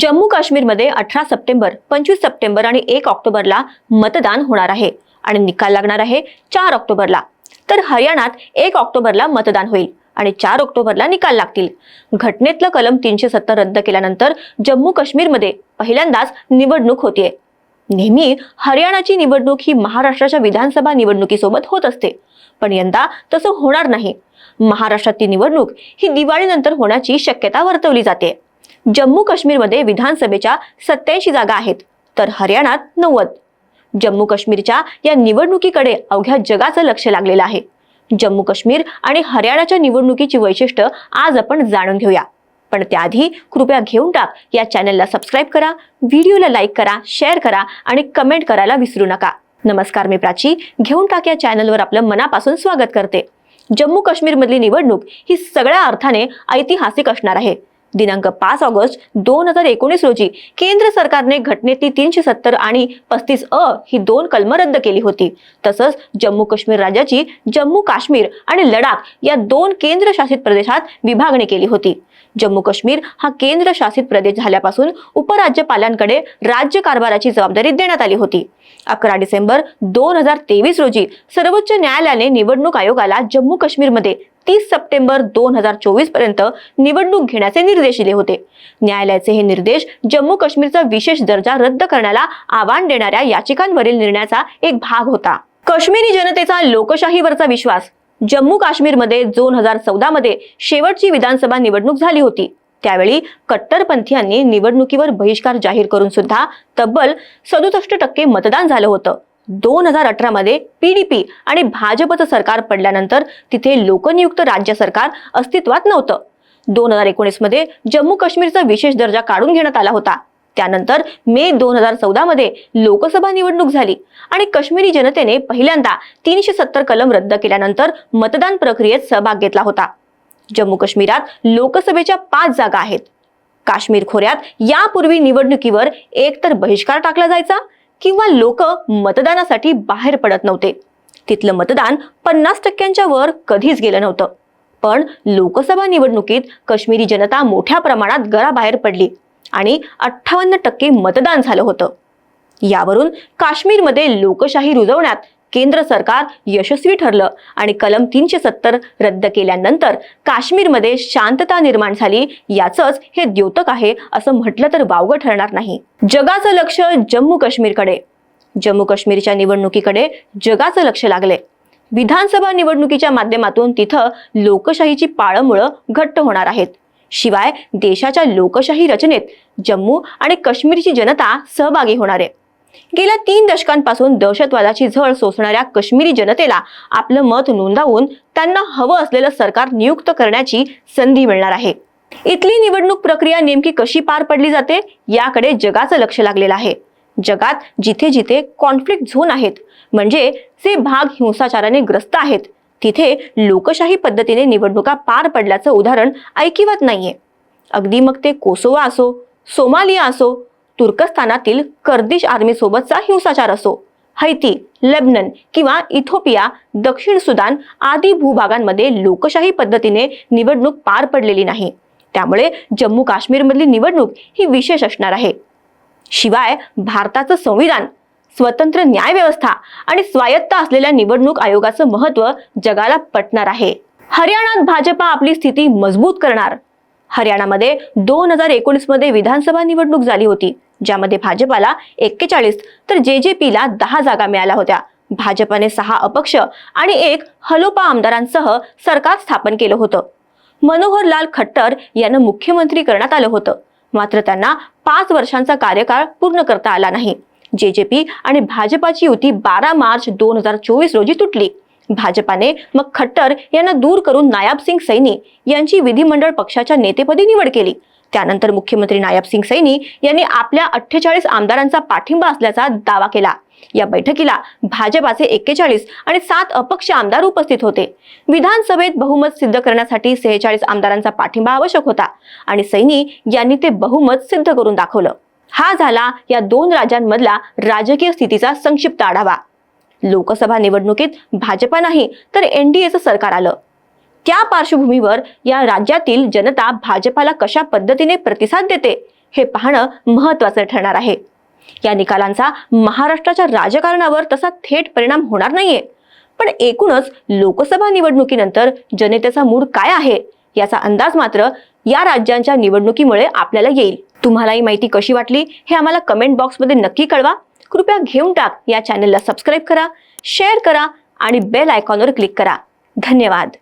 जम्मू काश्मीरमध्ये अठरा सप्टेंबर पंचवीस सप्टेंबर आणि एक ऑक्टोबरला मतदान होणार आहे आणि निकाल लागणार आहे चार ऑक्टोबरला. तर हरियाणात एक ऑक्टोबरला मतदान होईल आणि चार ऑक्टोबरला निकाल लागतील. घटनेतलं कलम तीनशे सत्तर रद्द केल्यानंतर जम्मू काश्मीरमध्ये पहिल्यांदाच निवडणूक होतीये. नेहमी हरियाणाची निवडणूक ही महाराष्ट्राच्या विधानसभा निवडणुकीसोबत होत असते पण यंदा तसं होणार नाही. महाराष्ट्रातील निवडणूक ही दिवाळीनंतर होण्याची शक्यता वर्तवली जाते. जम्मू काश्मीरमध्ये विधानसभेच्या सत्याऐंशी जागा आहेत तर हरियाणात नव्वद. जम्मू काश्मीरच्या या निवडणुकीकडे अवघ्या जगाचं लक्ष लागलेलं आहे. जम्मू काश्मीर आणि हरियाणाच्या निवडणुकीची वैशिष्ट्य आज आपण जाणून घेऊया. पण त्याआधी कृपया घेऊन टाक या चॅनलला सबस्क्राईब करा व्हिडिओला लाईक करा शेअर करा आणि कमेंट करायला विसरू नका. नमस्कार मी प्राची घेऊन टाक या चॅनलवर आपलं मनापासून स्वागत करते. जम्मू काश्मीरमधली निवडणूक ही सगळ्या अर्थाने ऐतिहासिक असणार आहे. दिनांक पाच ऑगस्ट दोन हजार एकोणीस रोजी केंद्र सरकारने घटनेतली तीनशे सत्तर आणि पस्तीस अ ही दोन कलमं रद्द केली होती. तसंच जम्मू काश्मीर राज्याची जम्मू काश्मीर आणि लडाख या दोन केंद्रशासित प्रदेशात विभागणी केली होती. जम्मू काश्मीर हा केंद्रशासित प्रदेश झाल्यापासून उपराज्यपालांकडे राज्य कारभाराची जबाबदारी देण्यात आली होती. अकरा डिसेंबर दोन हजार तेवीस रोजी सर्वोच्च न्यायालयाने निवडणूक आयोगाला जम्मू काश्मीरमध्ये तीस सप्टेंबर दोन हजार चोवीसपर्यंत निवडणूक घेण्याचे निर्देश दिले होते. न्यायालयाचे हे निर्देश जम्मू काश्मीरचा विशेष दर्जा रद्द करण्याला आव्हान देणाऱ्या याचिकांवरील निर्णयाचा एक भाग होता. काश्मीरी जनतेचा लोकशाहीवरचा विश्वास. जम्मू काश्मीरमध्ये दोन हजार चौदा मध्ये शेवटची विधानसभा निवडणूक झाली होती. त्यावेळी कट्टरपंथीयांनी निवडणुकीवर बहिष्कार जाहीर करून सुद्धा तब्बल सदुसष्ट टक्के मतदान झालं होतं. दोन हजार अठरामध्ये पी डी पीडीपी आणि भाजपचं सरकार पडल्यानंतर तिथे लोकनियुक्त राज्य सरकार अस्तित्वात नव्हतं. दोन हजार एकोणीसमध्ये जम्मू काश्मीरचा विशेष दर्जा काढून घेण्यात आला होता. त्यानंतर मे दोन हजार चौदामध्ये लोकसभा निवडणूक झाली आणि काश्मीरी जनतेने पहिल्यांदा तीनशे सत्तर कलम रद्द केल्यानंतर मतदान प्रक्रियेत सहभाग घेतला होता. जम्मू काश्मीरात लोकसभेच्या पाच जागा आहेत. काश्मीर खोऱ्यात यापूर्वी निवडणुकीवर एकतर बहिष्कार टाकला जायचा किंवा लोक मतदानासाठी बाहेर पडत नव्हते. तिथलं मतदान पन्नास टक्क्यांच्या वर कधीच गेलं नव्हतं. पण लोकसभा निवडणुकीत काश्मीरी जनता मोठ्या प्रमाणात घराबाहेर पडली आणि अठ्ठावन्न टक्के मतदान झालं होतं. यावरून काश्मीरमध्ये लोकशाही रुजवण्यात केंद्र सरकार यशस्वी ठरलं आणि कलम तीनशे सत्तर रद्द केल्यानंतर काश्मीरमध्ये शांतता निर्माण झाली याचंच हे द्योतक आहे असं म्हटलं तर वावगं ठरणार नाही. जगाचं लक्ष जम्मू काश्मीरकडे. जम्मू काश्मीरच्या निवडणुकीकडे जगाचं लक्ष लागले. विधानसभा निवडणुकीच्या माध्यमातून तिथं लोकशाहीची पाळंमुळं घट्ट होणार आहेत. शिवाय देशाच्या लोकशाही रचनेत जम्मू आणि काश्मीरची जनता सहभागी होणार आहे. गेल्या तीन दशकांपासून दहशतवादाची झळ सोसणाऱ्या काश्मीरी जनतेला आपलं मत नोंदवून त्यांना हवं असलेलं सरकार नियुक्त करण्याची संधी मिळणार आहे. इथली निवडणूक प्रक्रिया नेमकी कशी पार पडली जाते याकडे जगाचं लक्ष लागलेलं आहे. जगात जिथे जिथे कॉन्फ्लिक्ट झोन आहेत म्हणजे जे भाग हिंसाचाराने ग्रस्त आहेत तिथे लोकशाही पद्धतीने निवडणुका पार पडल्याचं उदाहरण ऐकिवत नाहीये. अगदी मग ते कोसोवा असो सोमालिया असो तुर्कस्तानातील कर्दिश आर्मीसोबतचा हिंसाचार असो. हैती लेबनन किंवा इथोपिया दक्षिण सुदान आदी भूभागांमध्ये लोकशाही पद्धतीने निवडणूक पार पडलेली नाही. त्यामुळे जम्मू काश्मीरमधली निवडणूक ही विशेष असणार आहे. शिवाय भारताचं संविधान स्वतंत्र न्याय व्यवस्था आणि स्वायत्त असलेल्या निवडणूक आयोगाचं महत्त्व जगाला पटणार आहे. हरियाणात भाजपा आपली स्थिती मजबूत करणार. हरियाणामध्ये दोन हजार एकोणीसमध्ये विधानसभा निवडणूक झाली होती. ज्यामध्ये भाजपाला एक्केचाळीस तर जे जे पीला दहा जागा मिळाल्या होत्या. भाजपाने सहा अपक्ष आणि एक हलोपा आमदारांसह सरकार स्थापन केलं होतं. मनोहर लाल खट्टर यांना मुख्यमंत्री करण्यात आलं होतं. मात्र त्यांना पाच वर्षांचा कार्यकाळ पूर्ण करता आला नाही. जे जे पी आणि भाजपाची युती बारा मार्च दोन हजार चोवीस रोजी तुटली. भाजपाने मग खट्टर यांना दूर करून नायाब सिंग सैनी यांची विधिमंडळ पक्षाच्या नेतेपदी निवड केली. त्यानंतर मुख्यमंत्री नायब सिंग सैनी यांनी आपल्या अठ्ठेचाळीस आमदारांचा पाठिंबा असल्याचा दावा केला. या बैठकीला भाजपाचे एक्केचाळीस आणि सात अपक्ष आमदार उपस्थित होते. विधानसभेत बहुमत सिद्ध करण्यासाठी सेहेचाळीस आमदारांचा पाठिंबा आवश्यक होता आणि सैनी यांनी ते बहुमत सिद्ध करून दाखवलं. हा झाला या दोन राज्यांमधला राजकीय स्थितीचा संक्षिप्त आढावा. लोकसभा निवडणुकीत भाजपा नाही तर एनडीएचं सरकार आलं. त्या पार्श्वभूमीवर या राज्यातील जनता भाजपाला कशा पद्धतीने प्रतिसाद देते हे पाहणं महत्वाचं ठरणार आहे. या निकालांचा महाराष्ट्राच्या राजकारणावर तसा थेट परिणाम होणार नाहीये. पण एकूणच लोकसभा निवडणुकीनंतर जनतेचा मूड काय आहे याचा अंदाज मात्र या राज्यांच्या निवडणुकीमुळे आपल्याला येईल. तुम्हाला ही माहिती कशी वाटली हे आम्हाला कमेंट बॉक्समध्ये नक्की कळवा. कृपया घेऊन टाक या चॅनलला सबस्क्राईब करा शेअर करा आणि बेल आयकॉनवर क्लिक करा. धन्यवाद.